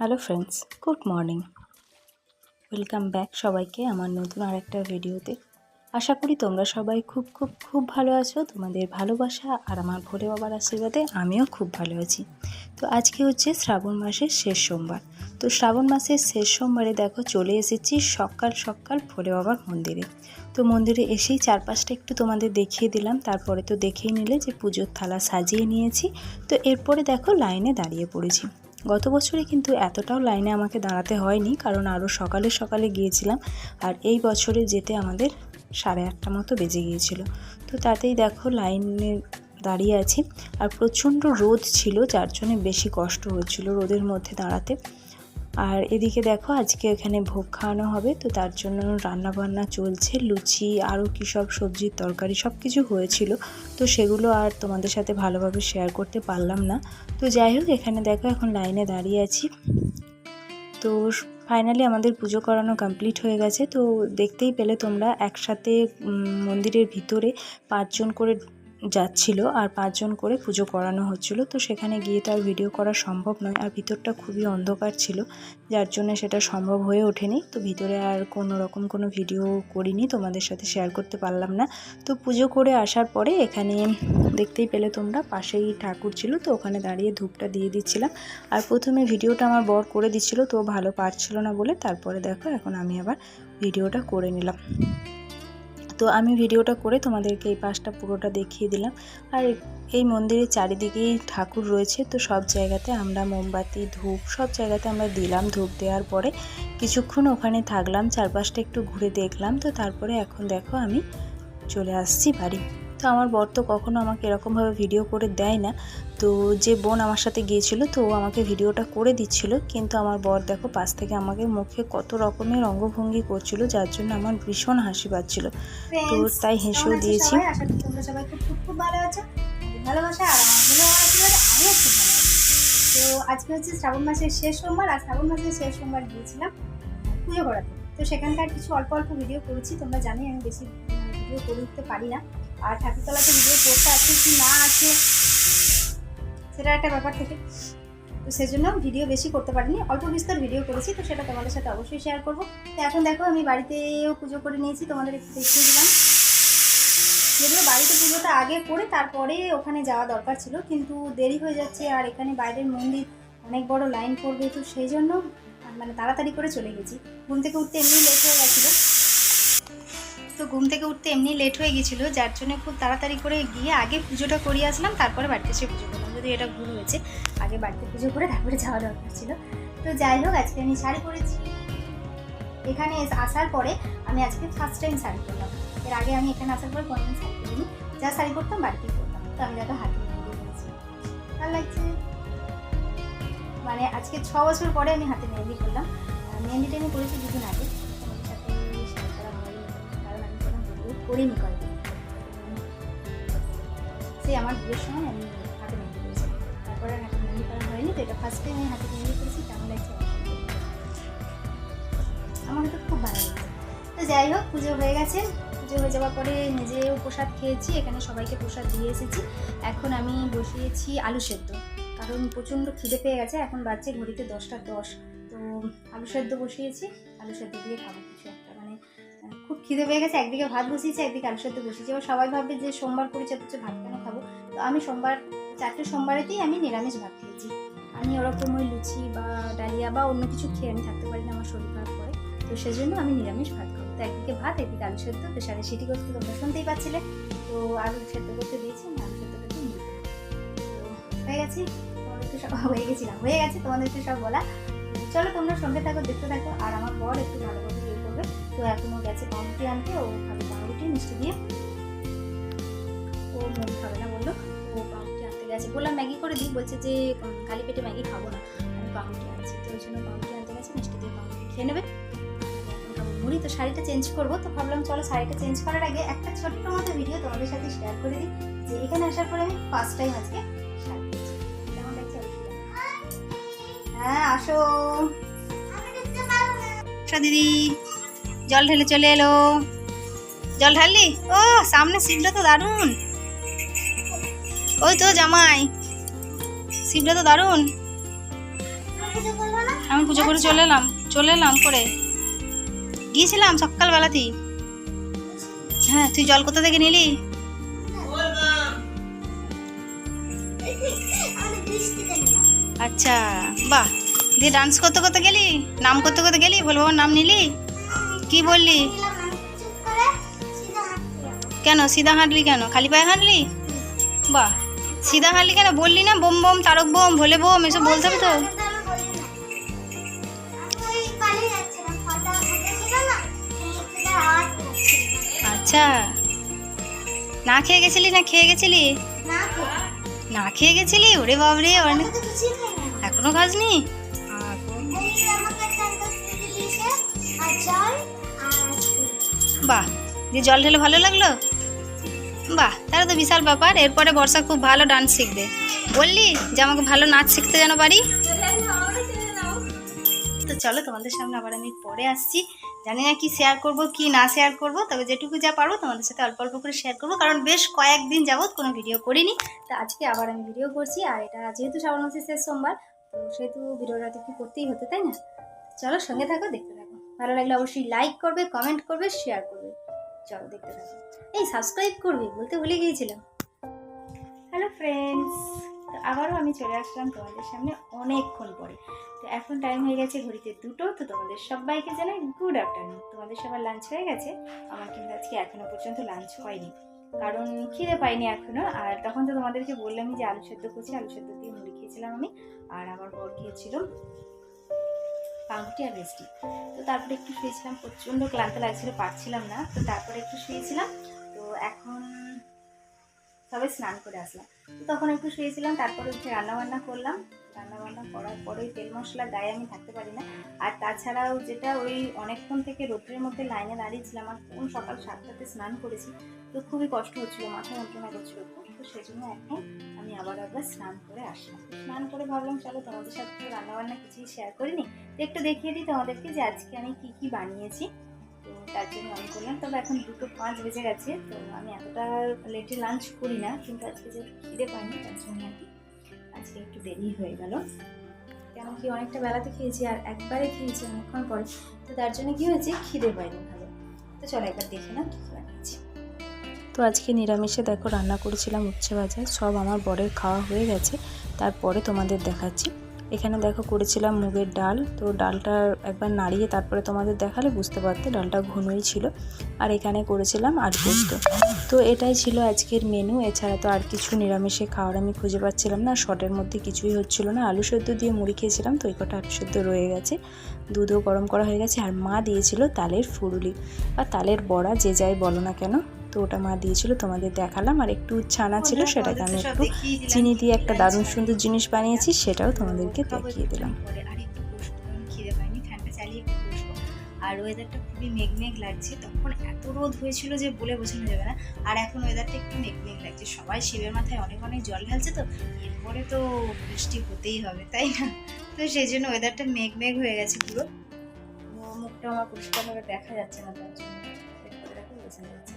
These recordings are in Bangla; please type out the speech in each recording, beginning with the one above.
Hello friends good morning welcome back সবাইকে আমার নতুন আরেকটা ভিডিওতে আশা করি তোমরা সবাই খুব খুব খুব ভালো আছো। তোমাদের ভালোবাসা আর আমার ভোলে বাবার আশীর্বাদে আমিও খুব ভালো আছি। তো আজকে হচ্ছে শ্রাবণ মাসের শেষ সোমবার। তো শ্রাবণ মাসের শেষ সোমবারে দেখো চলে এসেছি সকাল সকাল ভোলে বাবার মন্দিরে। তো মন্দিরে এসেই চারপাশটা একটু তোমাদের দেখিয়ে দিলাম। তারপরে তো দেখেই নিলে যে পুজোর থালা সাজিয়ে নিয়েছি। তো এরপরে দেখো লাইনে দাঁড়িয়ে পড়েছি। গত বছরে কিন্তু এতটাও লাইনে আমাকে দাঁড়াতে হয়নি, কারণ আরও সকালে সকালে গিয়েছিলাম আর এই বছরে যেতে আমাদের সাড়ে আটটা মতো বেজে গিয়েছিল। তো তাতেই দেখো লাইনে দাঁড়িয়ে আছি। আর প্রচণ্ড রোদ ছিল, যার জন্য বেশি কষ্ট হচ্ছিল রোদের মধ্যে দাঁড়াতে। আর এদিকে দেখো আজকে এখানে ভোগ খাওয়ানো হবে, তো তার জন্য রান্না বান্না চলছে, লুচি আরও কী সব সবজির তরকারি সব কিছু হয়েছিল, তো সেগুলো আর তোমাদের সাথে ভালোভাবে শেয়ার করতে পারলাম না। তো যাই হোক, এখানে দেখো এখন লাইনে দাঁড়িয়ে আছি। তো ফাইনালি আমাদের পুজো করানো কমপ্লিট হয়ে গেছে, তো দেখতেই পেলে তোমরা একসাথে মন্দিরের ভিতরে পাঁচজন করে যাচ্ছিল আর পাঁচজন করে পুজো করানো হচ্ছিল। তো সেখানে গিয়ে তো আর ভিডিও করা সম্ভব নয়। আর ভিতরটা খুবই অন্ধকার ছিল, যার জন্য সেটা সম্ভব হয়ে ওঠেনি। তো ভিতরে আর কোনো রকম কোনো ভিডিও করিনি, তোমাদের সাথে শেয়ার করতে পারলাম না। তো পুজো করে আসার পরে এখানে দেখতেই পেলে তোমরা, পাশেই ঠাকুর ছিল। তো ওখানে দাঁড়িয়ে ধূপটা দিয়ে দিচ্ছিলাম। আর প্রথমে ভিডিওটা আমার বর করে দিচ্ছিল, তো ভালো পারছিল না বলে। তারপরে দেখো, এখন আমি আবার ভিডিওটা করে নিলাম। তো আমি ভিডিওটা করে তোমাদেরকে এই পাশটা পুরোটা দেখিয়ে দিলাম। আর এই মন্দিরের চারিদিকেই ঠাকুর রয়েছে, তো সব জায়গাতে আমরা মোমবাতি, ধূপ, সব জায়গাতে আমরা দিলাম ধূপ দেওয়ার পরে। কিছুক্ষণ ওখানে থাকলাম, চারপাশটা একটু ঘুরে দেখলাম, তো তারপরে এখন দেখো আমি চলে আসছি বাড়ি। তো আমার বর তো কখনো আমাকে এরকমভাবে ভিডিও করে দেয় না। তো যে বোন আমার সাথে গিয়েছিল তো ও আমাকে ভিডিওটা করে দিচ্ছিল। কিন্তু আমার বর দেখো পাশ থেকে আমাকে মুখে কত রকমের অঙ্গভঙ্গি করছিল যার জন্য আমার ভীষণ হাসি পাচ্ছিল। তো তাই হেসেও দিয়েছি। আশা করি তোমরা সবাই খুব খুব খুব ভালো আছো। ভালোবাসা আর আমার ভালো আশীর্বাদে আমিও খুব ভালো তো আজকে হচ্ছে শ্রাবণ মাসের শেষ সোমবার আর শ্রাবণ মাসের শেষ সোমবার গিয়েছিলাম পুজো করাতে। তো সেখানকার কিছু অল্প অল্প ভিডিও করেছি তোমরা জানি আমি বেশি ভিডিও করে উঠতে পারি না। আর ঠাকুরতলাতে ভিডিও করতে আছে কি না আছে, সেটা একটা ব্যাপার থেকে। তো সেজন্য ভিডিও বেশি করতে পারিনি, অল্প বিস্তর ভিডিও করেছি, তো সেটা তোমাদের সাথে অবশ্যই শেয়ার করব। তো এখন দেখো, আমি বাড়িতেও পুজো করে নিয়েছি, তোমাদের একটু দেখিয়ে দিলাম। যদিও বাড়িতে পুজোটা আগে করে তারপরে ওখানে যাওয়া দরকার ছিল, কিন্তু দেরি হয়ে যাচ্ছে আর এখানে বাইরের মন্দির অনেক বড় লাইন পড়বে, তো সেই জন্য মানে তাড়াতাড়ি করে চলে গেছি। ঘুম থেকে উঠতে এমনি লেট হয়ে গেছিল। তো ঘুম থেকে উঠতে এমনি লেট হয়ে গেছিল, যার জন্য খুব তাড়াতাড়ি করে গিয়ে আগে পুজোটা করিয়ে আসলাম, তারপরে বাড়িতে এসে পুজো করলাম। যদি এটা ভুল হয়েছে, আগে বাড়িতে পুজো করে তারপরে যাওয়া দরকার ছিল। তো যাই হোক, আজকে আমি শাড়ি পরেছি। এখানে আসার পরে আমি আজকে ফার্স্ট টাইম শাড়ি পরলাম। এর আগে আমি এখানে আসার পরে কোনোদিন শাড়ি পরিনি। যা শাড়ি পরতাম বাড়িতেই পরতাম। তো আমি যাতে হাতে মেহেন্দি করেছি ভালো লাগছে। মানে আজকে ছ বছর পরে আমি হাতে মেহেন্দি করলাম। মেহেন্দিটা আমি করেছি দুদিন করিনি কয়েকদিন সেই আমার বিয়ের সময় আমি হাতে মেহেন্দি করেছি। তারপরে আর হাতে মেহেন্দি করা হয়নি, তো এটা ফার্স্ট টাইম আমি হাতে মেহেন্দি করেছি, কেমন লাগছে। আমার তো খুব ভালো তো যাই হোক, পুজো হয়ে গেছে। পুজো হয়ে যাওয়ার পরে নিজেও প্রসাদ খেয়েছি, এখানে সবাইকে প্রসাদ দিয়ে এসেছি। এখন আমি বসিয়েছি আলু সেদ্ধ। কারণ প্রচণ্ড খিদে পেয়ে গেছে, এখন বাজছে ঘড়িতে দশটা দশ। তো আলু সেদ্ধ বসিয়েছি, আলু সেদ্ধ দিয়ে খাব কিছু খুব খিদে পেয়ে গেছে, একদিকে ভাত বসিয়েছি, একদিকে আলু সেদ্ধ বসিয়েছি। এবার সবাই ভাববে যে সোমবার করেছে হচ্ছে ভাত কেন খাব? তো আমি সোমবার, চারটে সোমবারেতেই আমি নিরামিষ ভাত খেয়েছি। আমি ওরকম ওই লুচি বা ডালিয়া বা অন্য কিছু খেয়ে আমি থাকতে পারি না আমার শরীর খারাপ করে। তো সেজন্য আমি নিরামিষ ভাত খাব। তো একদিকে ভাত, একদিকে আলু সেদ্ধ প্রেশারে সিটি করতে তোমরা শুনতেই পাচ্ছিলে। তো আলু সেদ্ধ করতে দিয়েছি, আমি আলু সেদ্ধ করতে নিয়ে তো হয়ে গেছি তোমাদেরকে সব হয়ে গেছিলাম। হয়ে গেছে তোমাদেরকে সব বলা। চলো তোমরা সঙ্গে থাকো, দেখতে থাকো, আর আমার বর একটু করবে তো এখনও গেছে পাউরুটি আনতে ও খাবে পাউরুটি মিষ্টি দিয়ে। ও মন খাবে না বলল ও পাউরুটি আনতে গেছে। বললাম ম্যাগি করে দিই। বলছে যে খালি পেটে ম্যাগি খাব না। আমি পাউরুটি আনছি। তো ওই জন্য পাউরুটি আনতে গেছে মিষ্টি দিয়ে পাউরুটি খেয়ে নেবে। মুড়ি তো শাড়িটা চেঞ্জ করব তো ভাবলাম চলো শাড়িটা চেঞ্জ করার আগে একটা ছোট্ট মতো ভিডিও তোমাদের সাথে শেয়ার করে দিই যে এখানে আসার পরে আমি ফার্স্ট টাইম আজকে শাড়ি কেমন লাগছে হ্যাঁ আসো। আসো দিদি। জল ঢেলে চলে এলো। জল ঢাললি? ও, সামনে শিবটা তো দারুণ। ওই তো জামাই। শিবটা তো দারুণ। আমি পুজো করে চলে এলাম। চলে এলাম করে। গিয়েছিলাম সকালবেলাতেই। হ্যাঁ তুই জল কোথা থেকে নিলি? আচ্ছা বাহ। দিয়ে ডান্স করতে করতে গেলি? নাম করতে করতে গেলি? ভোলে বাবার নাম নিলি? কি বললি? কেন, সিধা হাঁটলি কেন? খালি পায়ে হাঁটলি? বাহ, সিধা হাঁটলি কেন? বললি না, bomb bomb Tarak bomb, Bhole bomb, এসব বলতে হবে তো। আচ্ছা। না খেয়ে গেছিলি, না খেয়ে গেছিলি? না খেয়ে গেছিলি? ওরে বাবরে এখনও খাসনি? বাহ দিয়ে জল ঢেলে ভালো লাগল? বাহ, তাহলে তো বিশাল ব্যাপার। এরপরে বর্ষা খুব ভালো ডান্স শিখবে। বললি যে আমাকে ভালো নাচ শিখতে যেন পারি? তো চলো তোমাদের সামনে আবার আমি পরে আসছি। জানি না কি শেয়ার করব, কি না শেয়ার করব, তবে যেটুকু যা পারব তোমাদের সাথে অল্প অল্প করে শেয়ার করব। কারণ বেশ কয়েকদিন যাবৎ কোনো ভিডিও করিনি। তো আজকে আবার আমি ভিডিও করছি। আর এটা যেহেতু শ্রাবণ মাসের শেষ সোমবার, তো সেহেতু ভিডিওটা তো কি করতেই হতো, তাই না? চলো সঙ্গে থাকো, দেখতে ভালো লাগলে অবশ্যই লাইক করবে কমেন্ট করবে শেয়ার করবে। চলো দেখতে থাকো। এই সাবস্ক্রাইব করবে বলতে ভুলে গিয়েছিলাম। হ্যালো ফ্রেন্ডস তো আবারও আমি চলে আসলাম তোমাদের সামনে অনেকক্ষণ পরে। তো এখন টাইম হয়ে গেছে ঘড়িতে দুটো, তো তোমাদের সবাইকে জানাই গুড আফটারনুন তোমাদের সবার লাঞ্চ হয়ে গেছে। আমার কিন্তু আজকে এখনও পর্যন্ত লাঞ্চ হয়নি। কারণ খিদে পাইনি এখনও। আর তখন তো তোমাদেরকে বললামই যে আলু সেদ্ধ করছি, আলু সেদ্ধ দিয়ে মুড়ি খেয়েছিলাম আমি। আর আমার বর খেয়েছিল। পাউরুটি আর মিষ্টি। তো তারপরে একটু শুয়েছিলাম, প্রচণ্ড ক্লান্ত লাগছিল, পারছিলাম না। তো তারপরে একটু শুয়েছিলাম, তো এখন সবাই স্নান করে আসলাম। তো তখন একটু শুয়েছিলাম, তারপরে উঠে রান্নাবান্না করলাম। রান্নাবান্না করার পরে তেল মশলা গায়ে আমি থাকতে পারি না। আর তাছাড়াও যেটা ওই অনেকক্ষণ থেকে রোদ্রের মধ্যে লাইনে দাঁড়িয়েছিলাম আর কোন সকাল সাতটাতে স্নান করেছি, তো খুবই কষ্ট হচ্ছিল, মাথা যন্ত্রণা করছিল। তো সেই জন্য এখন আমি আবার আবার স্নান করে আসলাম। স্নান করে ভাবলাম, চলো তোমাদের সাথে রান্নাবান্না কিছুই শেয়ার করিনি তো একটু দেখিয়ে দিই তোমাদেরকে যে আজকে আমি কি কি বানিয়েছি। তো তার জন্য আমি করলাম তবে এখন দুটো পাঁচ বেজে গেছে, তো আমি এতটা লেটে লাঞ্চ করি না, কিন্তু আজকে যে খিদে পাইনি, তার জন্য আর কি আজকে একটু দেরি হয়ে গেল। কেন কি অনেকটা বেলাতে খেয়েছি আর একবারে খেয়েছি অনেকক্ষণ পরে। তো তার জন্য কী হয়েছে? খিদে পাইনি ভালো। তো চলো একবার দেখে না কী বানিয়েছি। তো আজকে নিরামিষে দেখো রান্না করেছিলাম উচ্ছে ভাজা। সব আমার বরের খাওয়া হয়ে গেছে। তারপরে তোমাদের দেখাচ্ছি। এখানে দেখো করেছিলাম মুগের ডাল। তো ডালটা একবার নাড়িয়ে তারপরে তোমাদের দেখালে বুঝতে পারতে, ডালটা ঘনই ছিল। আর এখানে করেছিলাম আর পোস্ত। তো এটাই ছিল আজকের মেনু এছাড়া তো আর কিছু নিরামিষে খাওয়ার আমি খুঁজে পাচ্ছিলাম না। শর্টের মধ্যে কিছুই হচ্ছিল না। আলু সেদ্ধ দিয়ে মুড়ি খেয়েছিলাম, তো এই কটা আলু সেদ্ধ রয়ে গেছে। দুধও গরম করা হয়ে গেছে। আর মা দিয়েছিল তালের ফুরুলি। বা তালের বড়া যে যাই বলো না কেন তো ওটা মা দিয়েছিল তোমাদের দেখালাম। আর একটু ছানা ছিল সেটাকে আমি একটু চিনি দিয়ে একটা দারুণ সুন্দর জিনিস বানিয়েছি সেটাও তোমাদেরকে দেখিয়ে দিলাম। আর ওয়েদারটা খুবই মেঘমেঘ লাগছে তখন এত রোদ হয়েছিল যে বলে বোঝানো যাবে না। আর এখন ওয়েদারটা একটু মেঘমেঘ লাগছে সবাই শিবের মাথায় অনেক অনেক জল ঢালছে তো এরপরে তো বৃষ্টি হতেই হবে তাই না? তো সেই জন্য ওয়েদারটা মেঘমেঘ হয়ে গেছে পুরো। মুখটা আমার পরিষ্কারভাবে দেখা যাচ্ছে না তার জন্য দেখো বোঝা যাচ্ছে।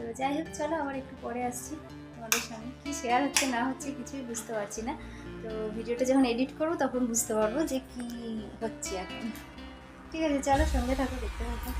তো যাই হোক, চলো আবার একটু পরে আসছি তোমাদের সামনে। কী শেয়ার হচ্ছে, না হচ্ছে কিছুই বুঝতে পারছি না। তো ভিডিওটা যখন এডিট করব, তখন বুঝতে পারব যে কী হচ্ছে এখন। ঠিক আছে, চলো সঙ্গে থাকো, দেখতে থাকো।